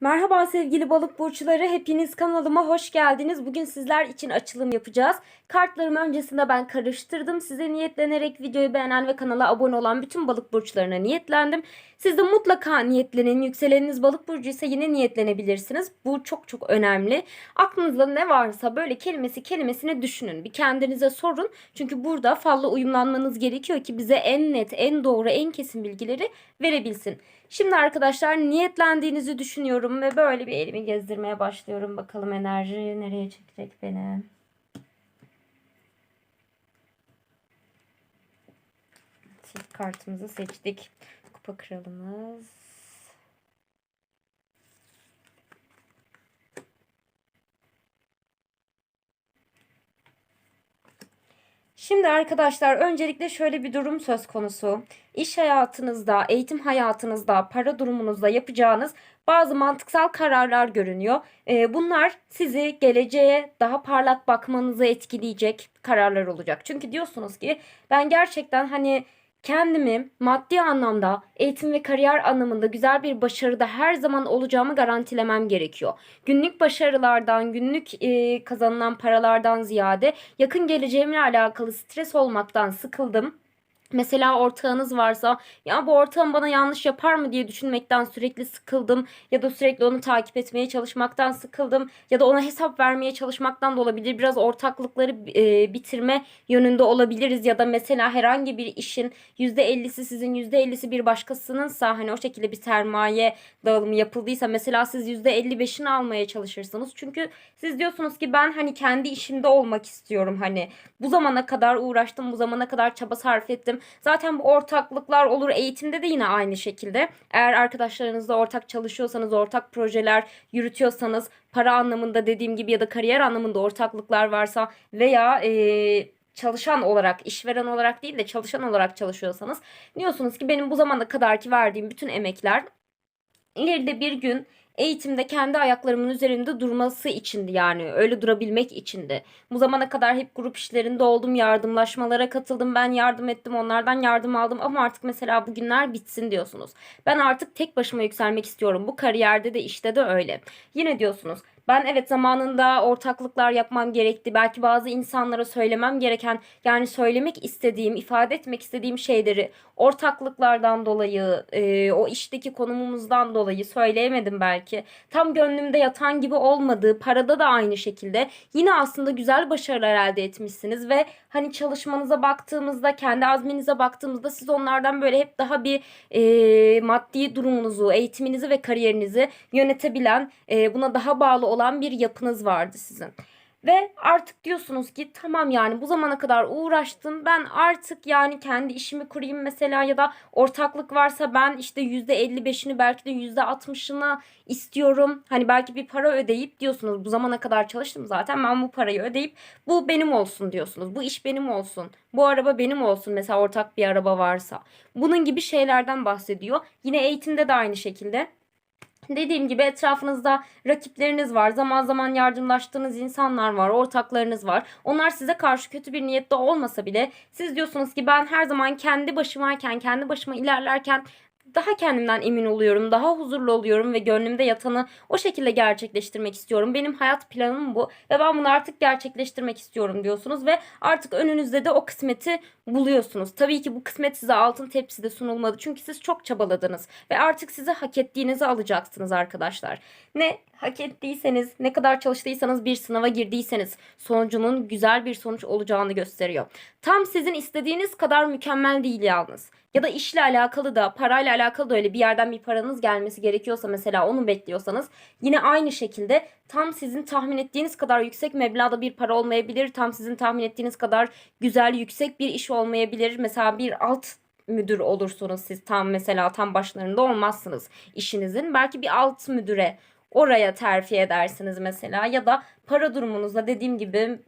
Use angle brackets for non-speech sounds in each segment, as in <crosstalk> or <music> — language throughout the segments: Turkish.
Merhaba sevgili balık burçları. Hepiniz kanalıma hoş geldiniz. Bugün sizler için açılım yapacağız. Kartlarımı öncesinde ben karıştırdım. Size niyetlenerek videoyu beğenen ve kanala abone olan bütün balık burçlarına niyetlendim. Siz de mutlaka niyetlenin. Yükseleniniz balık burcu ise yine niyetlenebilirsiniz. Bu çok çok önemli. Aklınızda ne varsa böyle kelimesi kelimesine düşünün. Bir kendinize sorun. Çünkü burada falla uyumlanmanız gerekiyor ki bize en net, en doğru, en kesin bilgileri verebilsin. Şimdi arkadaşlar niyetlendiğinizi düşünüyorum ve böyle bir elimi gezdirmeye başlıyorum. Bakalım enerji nereye çekecek beni. İlk kartımızı seçtik. Kupa kralımız. Şimdi arkadaşlar öncelikle şöyle bir durum söz konusu. İş hayatınızda, eğitim hayatınızda, para durumunuzda yapacağınız bazı mantıksal kararlar görünüyor. Ee, bunlar sizi geleceğe daha parlak bakmanızı etkileyecek kararlar olacak. Çünkü diyorsunuz ki ben gerçekten hani kendimi maddi anlamda, eğitim ve kariyer anlamında güzel bir başarıda her zaman olacağımı garantilemem gerekiyor. Günlük başarılardan, günlük e, kazanılan paralardan ziyade yakın geleceğimle alakalı stres olmaktan sıkıldım. Mesela ortağınız varsa ya bu ortağım bana yanlış yapar mı? diye düşünmekten sürekli sıkıldım. Ya da sürekli onu takip etmeye çalışmaktan sıkıldım. Ya da ona hesap vermeye çalışmaktan da olabilir. Biraz ortaklıkları e, bitirme yönünde olabiliriz. Ya da mesela herhangi bir işin %50'si sizin %50'si bir başkasınınsa hani o şekilde bir sermaye dağılımı yapıldıysa mesela siz %55'ini almaya çalışırsınız. Çünkü siz diyorsunuz ki ben hani kendi işimde olmak istiyorum hani. Bu zamana kadar uğraştım bu zamana kadar çaba sarf ettim Zaten bu ortaklıklar olur. Eğitimde de yine aynı şekilde. Eğer arkadaşlarınızla ortak çalışıyorsanız, ortak projeler yürütüyorsanız, para anlamında dediğim gibi ya da kariyer anlamında ortaklıklar varsa veya e, çalışan olarak, işveren olarak değil de çalışan olarak çalışıyorsanız diyorsunuz ki benim bu zamana kadarki verdiğim bütün emekler ileride bir gün eğitimde kendi ayaklarımın üzerinde durması içindi yani öyle durabilmek içindi. Bu zamana kadar hep grup işlerinde oldum, yardımlaşmalara katıldım, ben yardım ettim, onlardan yardım aldım ama artık mesela bugünler bitsin diyorsunuz. Ben artık tek başıma yükselmek istiyorum. Bu kariyerde de işte de öyle. Yine diyorsunuz ben evet zamanında ortaklıklar yapmam gerekti. Belki bazı insanlara söylemem gereken yani söylemek istediğim, ifade etmek istediğim şeyleri ortaklıklardan dolayı, e, o işteki konumumuzdan dolayı söyleyemedim belki. Tam gönlümde yatan gibi olmadığı, parada da aynı şekilde. Yine aslında güzel başarılar elde etmişsiniz ve hani çalışmanıza baktığımızda, kendi azminize baktığımızda siz onlardan böyle hep daha bir e, maddi durumunuzu, eğitiminizi ve kariyerinizi yönetebilen, e, buna daha bağlı olan bir yapınız vardı sizin. Ve artık diyorsunuz ki tamam yani bu zamana kadar uğraştım. Ben artık yani kendi işimi kurayım mesela ya da ortaklık varsa ben işte %55'ini belki de %60'ını istiyorum. Hani belki bir para ödeyip diyorsunuz bu zamana kadar çalıştım zaten ben bu parayı ödeyip bu benim olsun diyorsunuz. Bu iş benim olsun. Bu araba benim olsun mesela ortak bir araba varsa. Bunun gibi şeylerden bahsediyor. Yine eğitimde de aynı şekilde. Dediğim gibi etrafınızda rakipleriniz var. Zaman zaman yardımlaştığınız insanlar var. Ortaklarınız var. Onlar size karşı kötü bir niyette olmasa bile siz diyorsunuz ki ben her zaman kendi başımayken, kendi başıma ilerlerken daha kendimden emin oluyorum, daha huzurlu oluyorum ve gönlümde yatanı o şekilde gerçekleştirmek istiyorum. Benim hayat planım bu ve ben bunu artık gerçekleştirmek istiyorum diyorsunuz ve artık önünüzde de o kısmeti buluyorsunuz. Tabii ki bu kısmet size altın tepside sunulmadı çünkü siz çok çabaladınız ve artık size hak ettiğinizi alacaksınız arkadaşlar. Ne hak ettiyseniz, ne kadar çalıştıysanız bir sınava girdiyseniz sonucunun güzel bir sonuç olacağını gösteriyor. Tam sizin istediğiniz kadar mükemmel değil yalnız. Ya da işle alakalı da, parayla alakalı da öyle bir yerden bir paranız gelmesi gerekiyorsa mesela onu bekliyorsanız yine aynı şekilde tam sizin tahmin ettiğiniz kadar yüksek meblağda bir para olmayabilir. Tam sizin tahmin ettiğiniz kadar güzel, yüksek bir iş olmayabilir. Mesela bir alt müdür olursunuz siz tam mesela tam başlarında olmazsınız işinizin. Belki bir alt müdüre oraya terfi edersiniz mesela ya da para durumunuzda dediğim gibi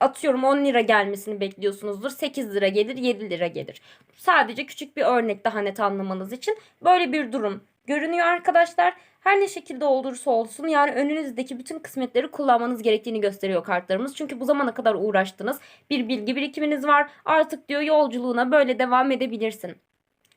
atıyorum 10 lira gelmesini bekliyorsunuzdur. 8 lira gelir, 7 lira gelir. Sadece küçük bir örnek daha net anlamanız için böyle bir durum görünüyor arkadaşlar. Her ne şekilde olursa olsun yani önünüzdeki bütün kısmetleri kullanmanız gerektiğini gösteriyor kartlarımız. Çünkü bu zamana kadar uğraştınız. Bir bilgi birikiminiz var. Artık diyor yolculuğuna böyle devam edebilirsin.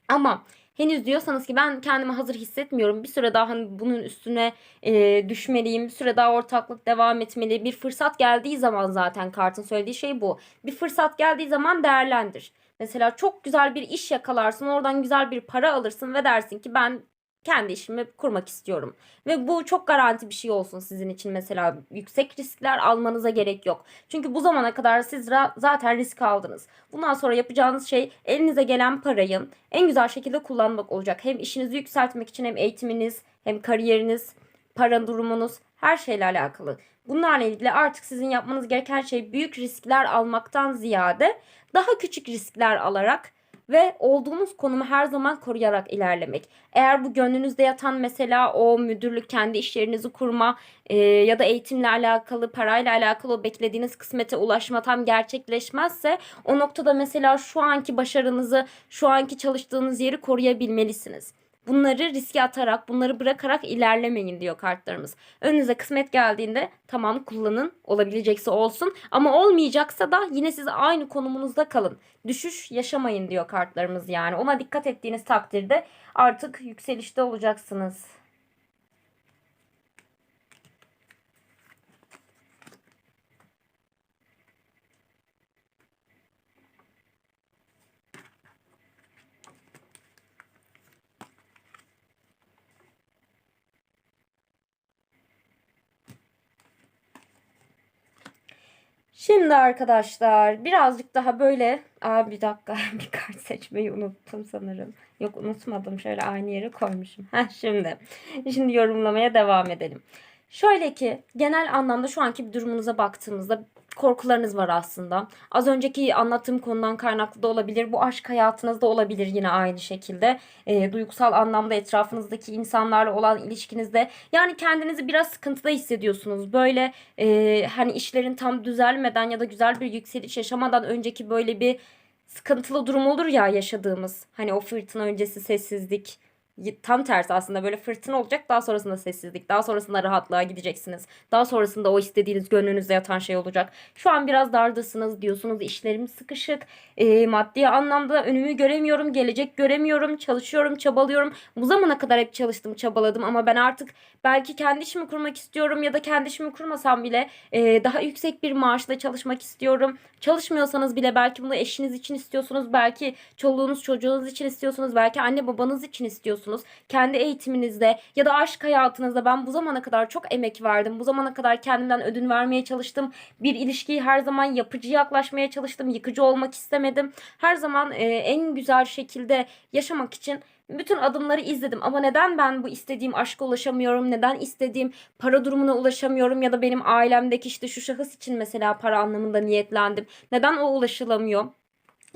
Ama henüz diyorsanız ki ben kendimi hazır hissetmiyorum. Bir süre daha hani bunun üstüne e, düşmeliyim. Bir süre daha ortaklık devam etmeli. Bir fırsat geldiği zaman zaten kartın söylediği şey bu. Bir fırsat geldiği zaman değerlendir. Mesela çok güzel bir iş yakalarsın. Oradan güzel bir para alırsın ve dersin ki ben kendi işimi kurmak istiyorum. Ve bu çok garanti bir şey olsun sizin için mesela yüksek riskler almanıza gerek yok. Çünkü bu zamana kadar siz zaten risk aldınız. Bundan sonra yapacağınız şey elinize gelen parayı en güzel şekilde kullanmak olacak. Hem işinizi yükseltmek için hem eğitiminiz hem kariyeriniz, para durumunuz her şeyle alakalı. Bunlarla ilgili artık sizin yapmanız gereken şey büyük riskler almaktan ziyade daha küçük riskler alarak ve olduğunuz konumu her zaman koruyarak ilerlemek. Eğer bu gönlünüzde yatan mesela o müdürlük, kendi iş yerinizi kurma e, ya da eğitimle alakalı, parayla alakalı o beklediğiniz kısmete ulaşma tam gerçekleşmezse o noktada mesela şu anki başarınızı, şu anki çalıştığınız yeri koruyabilmelisiniz. Bunları riske atarak, bunları bırakarak ilerlemeyin diyor kartlarımız. Önünüze kısmet geldiğinde tamam kullanın, olabilecekse olsun. Ama olmayacaksa da yine siz aynı konumunuzda kalın. Düşüş yaşamayın diyor kartlarımız yani. Ona dikkat ettiğiniz takdirde artık yükselişte olacaksınız. Şimdi arkadaşlar birazcık daha böyle Aa, bir dakika <laughs> bir kart seçmeyi unuttum sanırım. Yok unutmadım şöyle aynı yere koymuşum. Heh, şimdi şimdi yorumlamaya devam edelim. Şöyle ki genel anlamda şu anki bir durumunuza baktığımızda korkularınız var aslında. Az önceki anlattığım konudan kaynaklı da olabilir. Bu aşk hayatınızda olabilir yine aynı şekilde. E, duygusal anlamda etrafınızdaki insanlarla olan ilişkinizde. Yani kendinizi biraz sıkıntıda hissediyorsunuz. Böyle e, hani işlerin tam düzelmeden ya da güzel bir yükseliş yaşamadan önceki böyle bir sıkıntılı durum olur ya yaşadığımız. Hani o fırtına öncesi sessizlik tam tersi aslında böyle fırtına olacak daha sonrasında sessizlik daha sonrasında rahatlığa gideceksiniz. Daha sonrasında o istediğiniz gönlünüzde yatan şey olacak. Şu an biraz dardasınız diyorsunuz işlerim sıkışık e, maddi anlamda önümü göremiyorum gelecek göremiyorum çalışıyorum çabalıyorum. Bu zamana kadar hep çalıştım çabaladım ama ben artık belki kendi işimi kurmak istiyorum ya da kendi işimi kurmasam bile e, daha yüksek bir maaşla çalışmak istiyorum. Çalışmıyorsanız bile belki bunu eşiniz için istiyorsunuz belki çoluğunuz çocuğunuz için istiyorsunuz belki anne babanız için istiyorsunuz kendi eğitiminizde ya da aşk hayatınızda ben bu zamana kadar çok emek verdim. Bu zamana kadar kendimden ödün vermeye çalıştım. Bir ilişkiyi her zaman yapıcı yaklaşmaya çalıştım. Yıkıcı olmak istemedim. Her zaman e, en güzel şekilde yaşamak için bütün adımları izledim ama neden ben bu istediğim aşka ulaşamıyorum? Neden istediğim para durumuna ulaşamıyorum ya da benim ailemdeki işte şu şahıs için mesela para anlamında niyetlendim. Neden o ulaşılamıyor?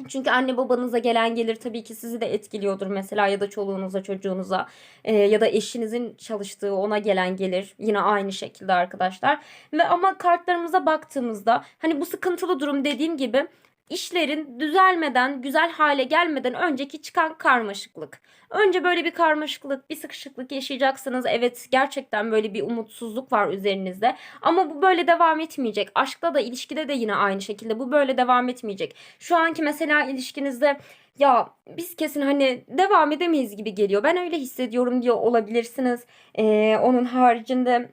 Çünkü anne babanıza gelen gelir tabii ki sizi de etkiliyordur mesela ya da çoluğunuza çocuğunuza e, ya da eşinizin çalıştığı ona gelen gelir yine aynı şekilde arkadaşlar. Ve ama kartlarımıza baktığımızda hani bu sıkıntılı durum dediğim gibi işlerin düzelmeden, güzel hale gelmeden önceki çıkan karmaşıklık. Önce böyle bir karmaşıklık, bir sıkışıklık yaşayacaksınız. Evet gerçekten böyle bir umutsuzluk var üzerinizde. Ama bu böyle devam etmeyecek. Aşkta da ilişkide de yine aynı şekilde bu böyle devam etmeyecek. Şu anki mesela ilişkinizde ya biz kesin hani devam edemeyiz gibi geliyor. Ben öyle hissediyorum diyor olabilirsiniz. Ee, onun haricinde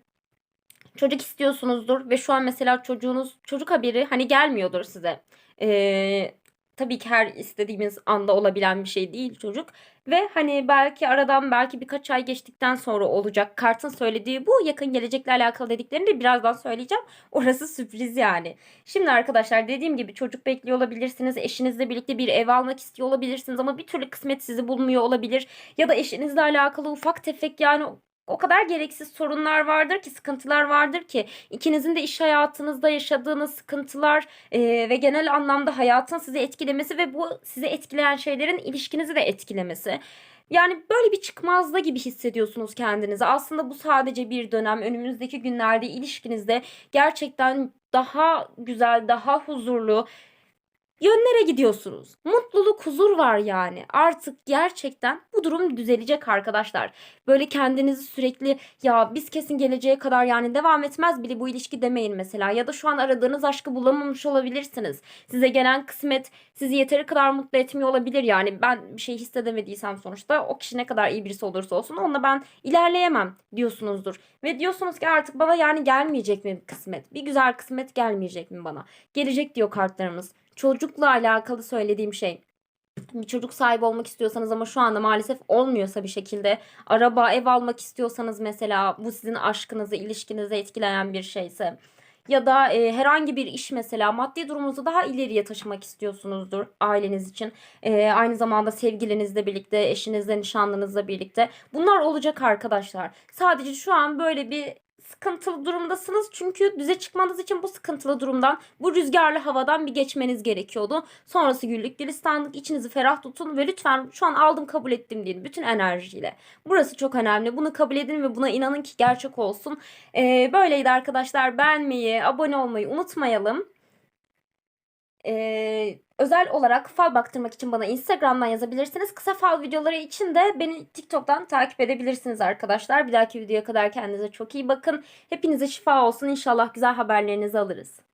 çocuk istiyorsunuzdur ve şu an mesela çocuğunuz çocuk haberi hani gelmiyordur size. Ee, tabii ki her istediğimiz anda olabilen bir şey değil çocuk. Ve hani belki aradan belki birkaç ay geçtikten sonra olacak. Kart'ın söylediği bu yakın gelecekle alakalı dediklerini de birazdan söyleyeceğim. <laughs> Orası sürpriz yani. Şimdi arkadaşlar dediğim gibi çocuk bekliyor olabilirsiniz. Eşinizle birlikte bir ev almak istiyor olabilirsiniz ama bir türlü kısmet sizi bulmuyor olabilir. Ya da eşinizle alakalı ufak tefek yani o kadar gereksiz sorunlar vardır ki, sıkıntılar vardır ki ikinizin de iş hayatınızda yaşadığınız sıkıntılar e, ve genel anlamda hayatın sizi etkilemesi ve bu sizi etkileyen şeylerin ilişkinizi de etkilemesi. Yani böyle bir çıkmazda gibi hissediyorsunuz kendinizi. Aslında bu sadece bir dönem. Önümüzdeki günlerde ilişkinizde gerçekten daha güzel, daha huzurlu, yönlere gidiyorsunuz. Mutluluk, huzur var yani. Artık gerçekten bu durum düzelecek arkadaşlar. Böyle kendinizi sürekli ya biz kesin geleceğe kadar yani devam etmez bile bu ilişki demeyin mesela. Ya da şu an aradığınız aşkı bulamamış olabilirsiniz. Size gelen kısmet sizi yeteri kadar mutlu etmiyor olabilir yani. Ben bir şey hissedemediysem sonuçta o kişi ne kadar iyi birisi olursa olsun onunla ben ilerleyemem diyorsunuzdur. Ve diyorsunuz ki artık bana yani gelmeyecek mi kısmet? Bir güzel kısmet gelmeyecek mi bana? Gelecek diyor kartlarımız. Çocukla alakalı söylediğim şey. Bir çocuk sahibi olmak istiyorsanız ama şu anda maalesef olmuyorsa bir şekilde araba, ev almak istiyorsanız mesela bu sizin aşkınızı, ilişkinizi etkileyen bir şeyse ya da e, herhangi bir iş mesela maddi durumunuzu daha ileriye taşımak istiyorsunuzdur aileniz için. E, aynı zamanda sevgilinizle birlikte, eşinizle, nişanlınızla birlikte. Bunlar olacak arkadaşlar. Sadece şu an böyle bir sıkıntılı durumdasınız. Çünkü düze çıkmanız için bu sıkıntılı durumdan, bu rüzgarlı havadan bir geçmeniz gerekiyordu. Sonrası güllük gülistanlık, içinizi ferah tutun ve lütfen şu an aldım kabul ettim deyin bütün enerjiyle. Burası çok önemli. Bunu kabul edin ve buna inanın ki gerçek olsun. Ee, böyleydi arkadaşlar. Beğenmeyi, abone olmayı unutmayalım. Ee, özel olarak fal baktırmak için bana Instagram'dan yazabilirsiniz. Kısa fal videoları için de beni TikTok'tan takip edebilirsiniz arkadaşlar. Bir dahaki videoya kadar kendinize çok iyi bakın. Hepinize şifa olsun. İnşallah güzel haberlerinizi alırız.